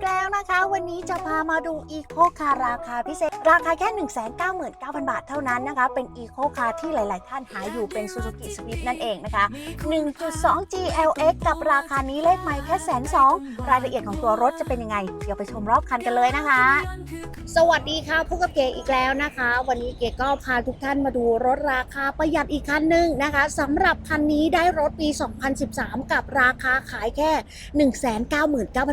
กแล้วนะคะ วันนี้จะพามาดูอีโคคาราคาพิเศษ ราคาแค่ 199,000 บาทเท่านั้นนะคะ เป็นอีโคคาที่หลาย ๆ ท่านหาอยู่เป็น Suzuki Swift นั่นเองนะคะ 1.2 GLX กับราคานี้เลขไม่แค่แสนสองรายละเอียดของตัวรถจะเป็นยังไง เดี๋ยวไปชมรอบคันกันเลยนะคะ สวัสดีค่ะพบกับเก๋อีกแล้วนะคะ วันนี้เก๋ก็พาทุกท่านมาดูรถราคาประหยัดอีกคันหนึ่งนะคะสำหรับคันนี้ได้รถปี 2013 กับราคาขายแค่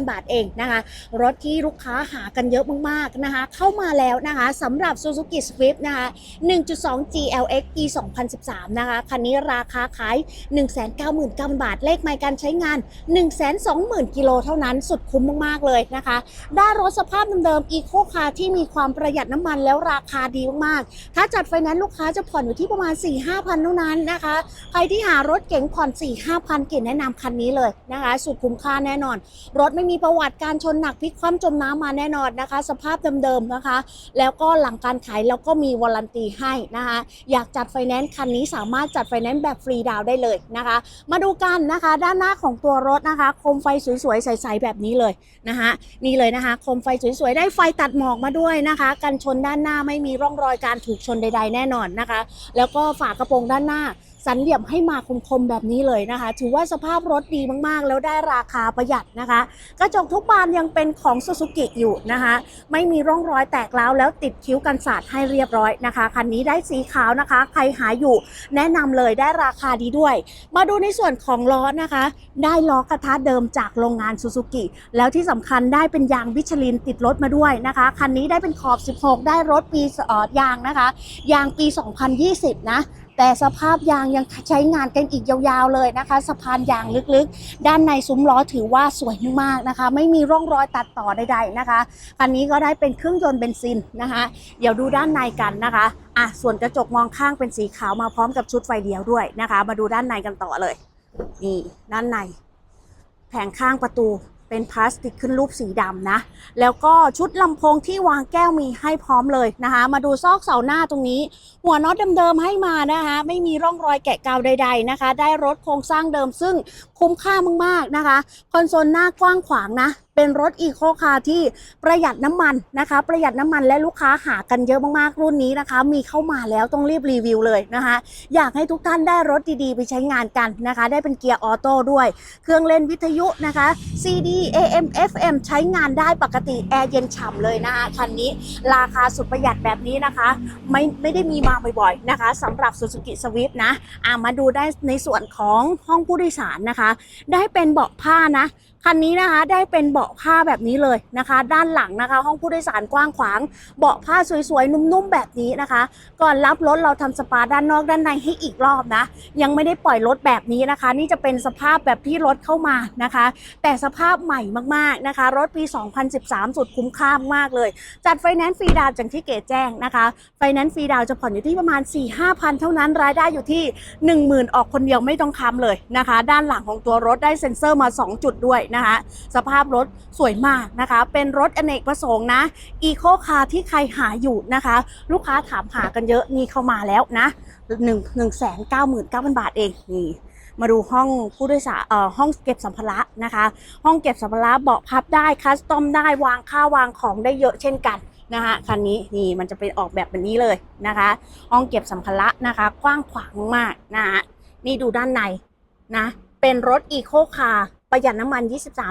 199,000 บาทเองนะคะ รถที่ลูกค้าหากันเยอะมาก ๆ นะคะ เข้ามาแล้วนะคะสำหรับ Suzuki Swift นะคะ 1.2 GLX ปี2013 นะคะ คันนี้ราคาขาย 199,000 บาท เลขไมล์การใช้งาน 120,000 กิโลเท่านั้น สุดคุ้มมากๆเลยนะคะ ได้รถสภาพเดิมๆ Eco Car ที่มีความประหยัดน้ำมันแล้วราคาดีมากๆ ถ้าจัดไฟแนนซ์ลูกค้าจะผ่อนอยู่ที่ประมาณ 4-5,000เท่านั้นนะคะ ใครที่หารถเก๋งผ่อน 4-5,000 เก๋แนะนำคันนี้เลยนะคะ สุดคุ้มค่าแน่นอน รถไม่มีประวัติการชนหนักพลิกคว่ำจมน้ำมาแน่นอนนะคะ สภาพเดิมๆนะคะแล้วแล้วก็หลังการขายเราก็มีวารันตีให้นะคะ อยากจัดไฟแนนซ์คันนี้สามารถจัดไฟแนนซ์แบบฟรีดาวได้เลยนะคะ มาดูกันนะคะ ด้านหน้าของตัวรถนะคะโคมไฟสวยๆใสๆแบบนี้เลยนะคะนี่เลยนะคะโคมไฟสวยๆได้ไฟตัดหมอกมาด้วยนะคะกันชนด้านหน้าไม่มีร่องรอยการถูกชนใด ๆ แน่นอนนะคะ แล้วก็ฝากระโปรงด้านหน้า สันเหลี่ยมให้มาคมๆแบบนี้เลยนะคะ ถือว่าสภาพรถดีมากๆ แล้วได้ราคาประหยัดนะคะ กระจกทุกบานยังเป็นของ Suzuki อยู่นะคะ ไม่มีร่องรอยแตกร้าวแล้วติดคิ้วกันสาดให้เรียบร้อยนะคะ คันนี้ได้สีขาวนะคะ ใครหาอยู่แนะนำเลยได้ราคาดีด้วย มาดูในส่วนของล้อนะคะ ได้ล้อกระทะเดิมจากโรงงาน Suzuki แล้วที่สำคัญได้เป็นยางบิชลินติดรถมาด้วยนะคะ คันนี้ได้เป็นขอบ 16 ได้รถปีออยางนะคะ ยางปี 2020 นะ แต่สภาพยางยังใช้งานกันอีกยาวๆเลยนะคะ สะพานยางลึกๆ ด้านในซุ้มล้อถือว่าสวยมากนะคะ ไม่มีร่องรอยตัดต่อใดๆนะคะคันนี้ก็ได้เป็นเครื่องยนต์เบนซินนะคะ เดี๋ยวดูด้านในกันนะคะอะส่วนกระจกมองข้างเป็นสีขาวมาพร้อมกับชุดไฟเลี้ยวด้วยนะคะ มาดูด้านในกันต่อเลยนี่ด้านใน แผงข้างประตู เป็นพลาสติกขึ้นรูปสีดำนะ แล้วก็ชุดลำโพงที่วางแก้วมีให้พร้อมเลยนะคะ มาดูซอกเสาหน้าตรงนี้ หัวน็อตเดิมๆให้มานะคะ ไม่มีร่องรอยแกะกาวใด ๆนะคะ ได้รถโครงสร้างเดิมซึ่งคุ้มค่ามากๆนะคะ คอนโซลหน้ากว้างขวางนะ เป็นรถอีโคคาร์ที่ประหยัดน้ำมันนะคะ ประหยัดน้ำมันและลูกค้าหากันเยอะมากๆรุ่นนี้นะคะ มีเข้ามาแล้วต้องรีบรีวิวเลยนะคะ อยากให้ทุกท่านได้รถดีๆ ไปใช้งานกันนะคะ ได้เป็นเกียร์ออโต้ด้วย เครื่องเล่นวิทยุนะคะ CD AM FM ใช้งานได้ปกติแอร์เย็นฉ่ำเลยนะคะคันนี้ราคาสุดประหยัดแบบนี้นะคะ ไม่ไม่ได้มีมาบ่อยๆนะคะสำหรับ Suzuki Swift นะอะมาดูได้ในส่วนของห้องผู้โดยสารนะคะ ได้เป็นเบาะผ้านะ คันนี้นะคะได้เป็นเบาะผ้าแบบนี้เลยนะคะ ด้านหลังนะคะ ห้องผู้โดยสารกว้างขวาง เบาะผ้าสวยๆ นุ่มๆ แบบนี้นะคะ ก่อนรับรถเราทำสปาด้านนอกด้านในให้อีกรอบนะ ยังไม่ได้ปล่อยรถแบบนี้นะคะ นี่จะเป็นสภาพแบบที่รถเข้ามานะคะ แต่สภาพใหม่มากๆนะคะ รถปี 2013 สุดคุ้มค่ามากเลย จัดไฟแนนซ์ฟรีดาวน์อย่างที่เก๋แจ้งนะคะ ไฟแนนซ์ฟรีดาวจะผ่อนอยู่ที่ประมาณ 4-5พันเท่านั้นรายได้อยู่ที่ 10,000 ออกคนเดียวไม่ต้องค้ำเลยนะคะ ด้านหลังของตัวรถได้เซ็นเซอร์มา 2 จุดด้วยนะคะ สภาพรถสวยมากนะคะ เป็นรถอเนกประสงค์นะอีโคคาร์ที่ใครหาอยู่นะคะ ลูกค้าถามหากันเยอะมีเข้ามาแล้วนะหนึ่งหนึ่งแสนเก้าหมื่นเก้าพันบาทเองนี่มาดูห้องผู้โดยสารเอ่อห้องเก็บสัมภาระนะคะ ห้องเก็บสัมภาระเบาะพับได้คัสตอมได้วางข้าววางของได้เยอะเช่นกันนะคะคันนี้นี่มันจะเป็นออกแบบแบบนี้เลยนะคะ ห้องเก็บสัมภาระนะคะ กว้างขวางมากนะคะนี่ดูด้านในนะ เป็นรถอีโคคาร์ ประหยัดน้ำมัน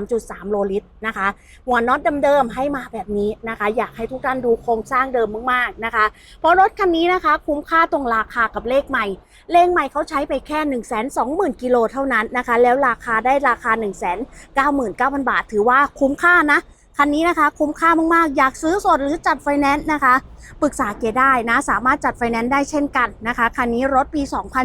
23.3 โลลิตรนะคะ หัวน็อตเดิมๆให้มาแบบนี้นะคะ อยากให้ทุกท่านดูโครงสร้างเดิมมากๆนะคะ เพราะรถคันนี้นะคะ คุ้มค่าตรงราคากับเลขใหม่ เลขใหม่เขาใช้ไปแค่ 1 2 0 0 0 0 กิโลเท่านั้นนะคะ แล้วราคาได้ราคา 1 9 9 0 0 0 บาท ถือว่าคุ้มค่านะ คันนี้นะคะคุ้มค่ามากๆ อยากซื้อสดหรือจัดไฟแนนซ์นะคะ ปรึกษาเกได้นะ สามารถจัดไฟแนนซ์ได้เช่นกันนะคะ คันนี้รถปี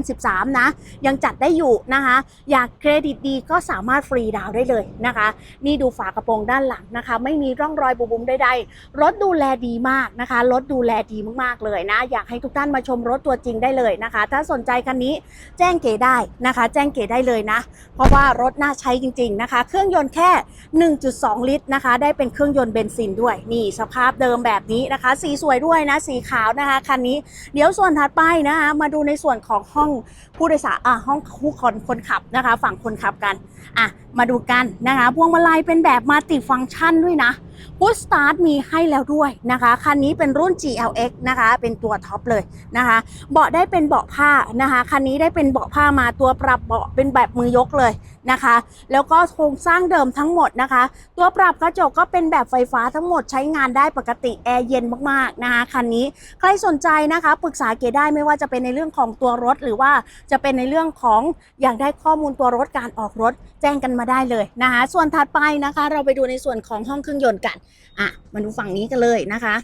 2013 นะ ยังจัดได้อยู่นะคะ อยากเครดิตดีก็สามารถฟรีดาวได้เลยนะคะ นี่ดูฝากระโปรงด้านหลังนะคะ ไม่มีร่องรอยบุบๆใดๆ รถดูแลดีมากนะคะ รถดูแลดีมากๆเลยนะ อยากให้ทุกท่านมาชมรถตัวจริงได้เลยนะคะ ถ้าสนใจคันนี้แจ้งเก๋ได้นะคะ แจ้งเก๋ได้เลยนะ เพราะว่ารถน่าใช้จริง ๆนะคะ เครื่องยนต์แค่ 1.2 ลิตรนะคะ ได้เป็นเครื่องยนต์เบนซินด้วย นี่สภาพเดิมแบบนี้นะคะ สีสวยด้วยนะ สีขาวนะคะคันนี้ เดี๋ยวส่วนถัดไปนะคะ มาดูในส่วนของห้องผู้โดยสารอะห้องคู่คนคนขับนะคะ ฝั่งคนขับกัน อะ มาดูกันนะคะ พวงมาลัยเป็นแบบมัลติฟังก์ชันด้วยนะ พุชสตาร์ทมีให้แล้วด้วยนะคะ คันนี้เป็นรุ่น GLX นะคะ เป็นตัวท็อปเลยนะคะ เบาะได้เป็นเบาะผ้านะคะ คันนี้ได้เป็นเบาะผ้ามาตัวปรับเบาะเป็นแบบมือยกเลยนะคะ แล้วก็โครงสร้างเดิมทั้งหมดนะคะ ตัวปรับกระจกก็เป็นแบบไฟฟ้าทั้งหมดใช้งานได้ปกติแอร์เย็นมากๆนะคะคันนี้ใครสนใจนะคะปรึกษาเกได้ไม่ว่าจะเป็นในเรื่องของตัวรถ หรือว่าจะเป็นในเรื่องของอยากได้ข้อมูลตัวรถการออกรถแจ้งกันมาได้เลยนะคะ ส่วนถัดไปนะคะ เราไปดูในส่วนของห้องเครื่องยนต์กันอะมาดูฝั่งนี้กันเลยนะคะ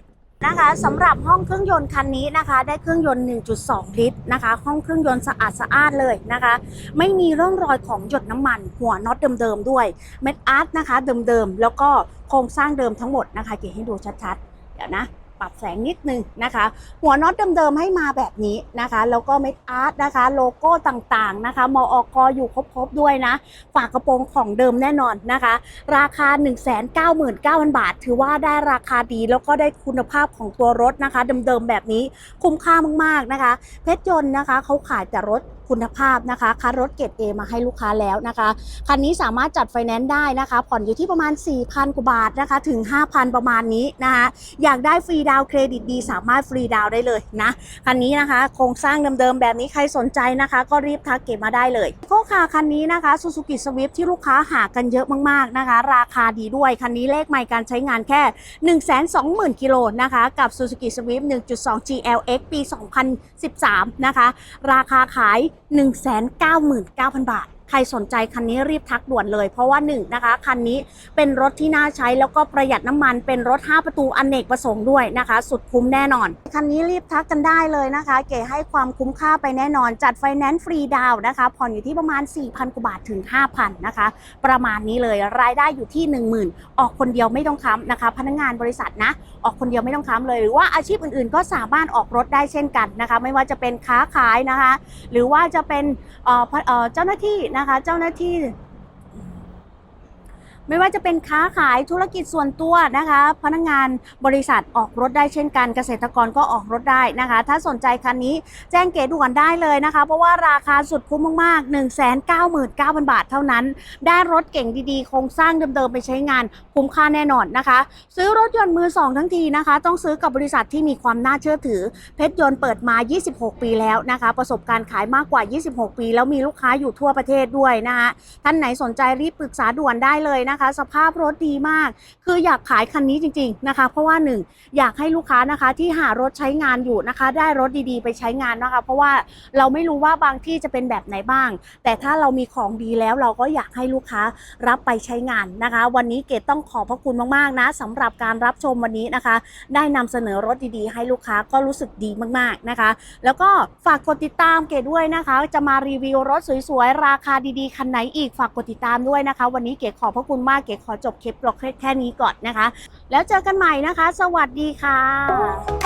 นะคะสำหรับห้องเครื่องยนต์คันนี้นะคะ ได้เครื่องยนต์ 1.2 ลิตรนะคะ ห้องเครื่องยนต์สะอาดสะอาดเลยนะคะ ไม่มีร่องรอยของหยดน้ำมัน หัวน็อตเดิมๆด้วยเม็ดอาร์ตนะคะเดิมๆแล้วก็โครงสร้างเดิมทั้งหมดนะคะเก๋ให้ดูชัดๆ เดี๋ยวนะ ปรับแสงนิดนึงนะคะ หัวน็อตเดิมๆให้มาแบบนี้นะคะ แล้วก็เม็ดอาร์ตนะคะ โลโก้ต่างๆนะคะมออกอยู่ครบๆด้วยนะ ฝากกระโปรงของเดิมแน่นอนนะคะ ราคา 199,000 บาท ถือว่าได้ราคาดีแล้วก็ได้คุณภาพของตัวรถนะคะ เดิมๆแบบนี้คุ้มค่ามากๆนะคะ เพชรยนต์นะคะเขาขายแต่รถ คุณภาพนะคะคัดรถเกรด A มาให้ลูกค้าแล้วนะคะคันนี้สามารถจัดไฟแนนซ์ได้นะคะผ่อนอยู่ที่ประมาณ 4,000กว่าบาทนะคะถึง 5,000 ประมาณนี้นะคะอยากได้ฟรีดาวเครดิตดีสามารถฟรีดาวได้เลยนะคันนี้นะคะโครงสร้างเดิมๆแบบนี้ใครสนใจนะคะ ก็รีบทักเก็บมาได้เลยโคคาคันนี้นะคะ Suzuki Swift ที่ลูกค้าหากันเยอะมากๆนะคะ ราคาดีด้วย คันนี้เลขใหม่การใช้งานแค่ 120,000กิโลนะคะกับ Suzuki Swift 1.2 GLX ปี 2013 นะคะ ราคาขาย199,000 บาท ใครสนใจคันนี้รีบทักด่วนเลย เพราะว่า1นงนะคะคันนี้เป็นรถที่น่าใช้แล้วก็ประหยัดน้ำมันเป็นรถ 5 ประตูอเนกประสงค์ด้วยนะคะ สุดคุ้มแน่นอน คันนี้รีบทักกันได้เลยนะคะ เก๋ให้ความคุ้มค่าไปแน่นอน จัดไฟแนนซ์ฟรีดาวนะคะผ่อนอยู่ที่ประมาณ 4,000กว่าบาทถึง 5,000นะคะ ประมาณนี้เลยรายได้อยู่ที่ 10,000 ออกคนเดียวไม่ต้องค้ำนะคะ พนักงานบริษัทนะออกคนเดียวไม่ต้องค้ำเลยหรือว่าอาชีพอื่นๆ ก็สามารถออกรถได้เช่นกันนะคะ ไม่ว่าจะเป็นค้าขายนะคะ หรือว่าจะเป็นเจ้าหน้าที่นะคะ เจ้าหน้าที่ ไม่ว่าจะเป็นค้าขายธุรกิจส่วนตัวนะคะ พนักงานบริษัทออกรถได้เช่นกันเกษตรกรก็ออกรถได้นะคะ ถ้าสนใจคันนี้แจ้งเก๋ด่วนได้เลยนะคะ เพราะว่าราคาสุดคุ้มมากๆ 1 9 9 0 0 0 บาทเท่านั้น ได้รถเก่งดีๆ โครงสร้างเดิมๆ ไปใช้งานคุ้มค่าแน่นอนนะคะ ซื้อรถยนต์มือสองทั้งทีนะคะ ต้องซื้อกับบริษัทที่มีความน่าเชื่อถือ เพชรยนต์เปิดมา 26 ปีแล้วนะคะ ประสบการณ์ขายมากกว่า 26 ปี แล้วมีลูกค้าอยู่ทั่วประเทศด้วยนะคะท่านไหนสนใจรีบปรึกษาด่วนได้เลยนะคะสภาพรถดีมาก คืออยากขายคันนี้จริง ๆนะคะ เพราะว่าหนึ่งอยากให้ลูกค้านะคะที่หารถใช้งานอยู่นะคะ ได้รถดีๆ ไปใช้งานนะคะ เพราะว่าเราไม่รู้ว่าบางที่จะเป็นแบบไหนบ้าง แต่ถ้าเรามีของดีแล้วเราก็อยากให้ลูกค้ารับไปใช้งานนะคะ วันนี้เกดต้องขอบพระคุณมากๆนะสำหรับการรับชมวันนี้นะคะ ได้นำเสนอรถดีๆ ให้ลูกค้าก็รู้สึกดีมากๆนะคะ แล้วก็ฝากกดติดตามเกดด้วยนะคะ จะมารีวิวรถสวยๆราคาดีๆคันไหนอีกฝากกดติดตามด้วยนะคะ วันนี้เกดขอบพระคุณมากเก๋ขอจบคลิปแค่นี้ก่อนนะคะ แล้วเจอกันใหม่นะคะ สวัสดีค่ะ